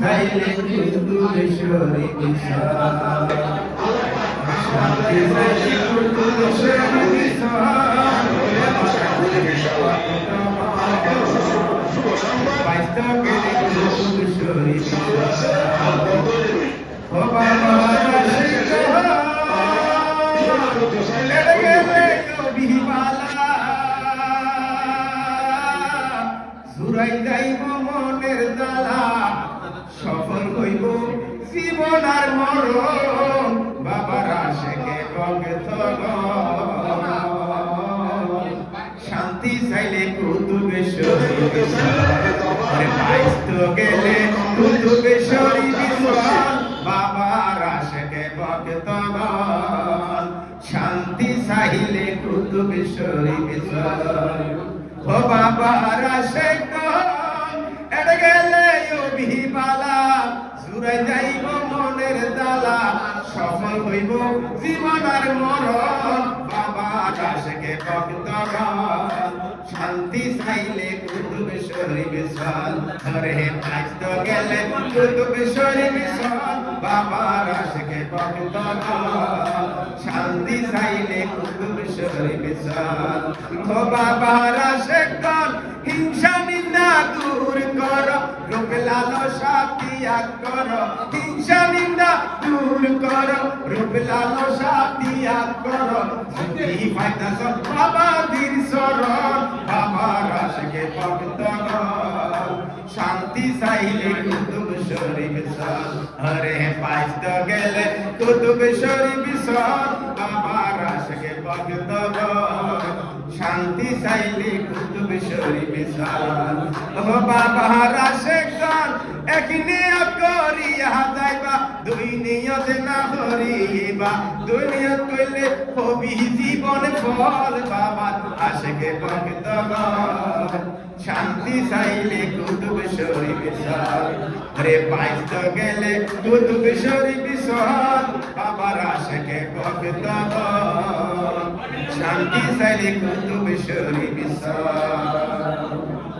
চাইলে কুতুবেশ্বরী বিশাল শান্তি চাইলে কুতুবেশ্বরী বিশাল বাইশটা গেলে কুতুবেশ্বরী বিশাল ও সুরাই যাইব মনের জ্বালা। সফল হইব জীবন আর মরণ। বাবার আশেকে শান্তি চাইলে কুতুবেশ্বরী আরে বাইশ তো বাবার আশেকে শান্তি চাইলে ও বাবার আশেক অভিবালা জুড়ে যাইব মনের দালা, সফল হইব জীবন আর মরণ। বাবার আশেকে ভক্ত শান্তি চাইলে কুতুবেশ্বরী বিশাল হরে পাইত গেলে কুতুবেশ্বরী বিশাল বাবার আশেকে ভক্ত শান্তি চাইলে কুতুবেশ্বরী বিশাল ও বাবার আশেক হিংসা নিন্দা দূর। রূপ লালসা ত্যাগ কর হিংসা নিন্দা দূর কর। রূপ লালসা ত্যাগ কর যদি পাইতাছ বাবা ধীর শরণ বাবার আশকে ভক্ত শান্তি চাইলে কুতুব শরীফ সাল হরে পাইত গেলে কুতুব শরীফ সাল বাবার আশকে ভক্ত শান্তি চাইলে কুতুব শরীফ সাল ও বাবার আশেকান এক নিয়ত করিয়া যাইবা, দুই নিয়ত না করিবা দুই নিয়ত কইলে হবি জীবন ফল বাবার আশেকে ভক্ত শান্তি চাইলে কুতুব শরীফ সাল রে পাইত গেলে কুতুব শরীফ সাল বাবার আশেকে ভক্ত শান্তি চাইলে কুতুব শরীফ সাল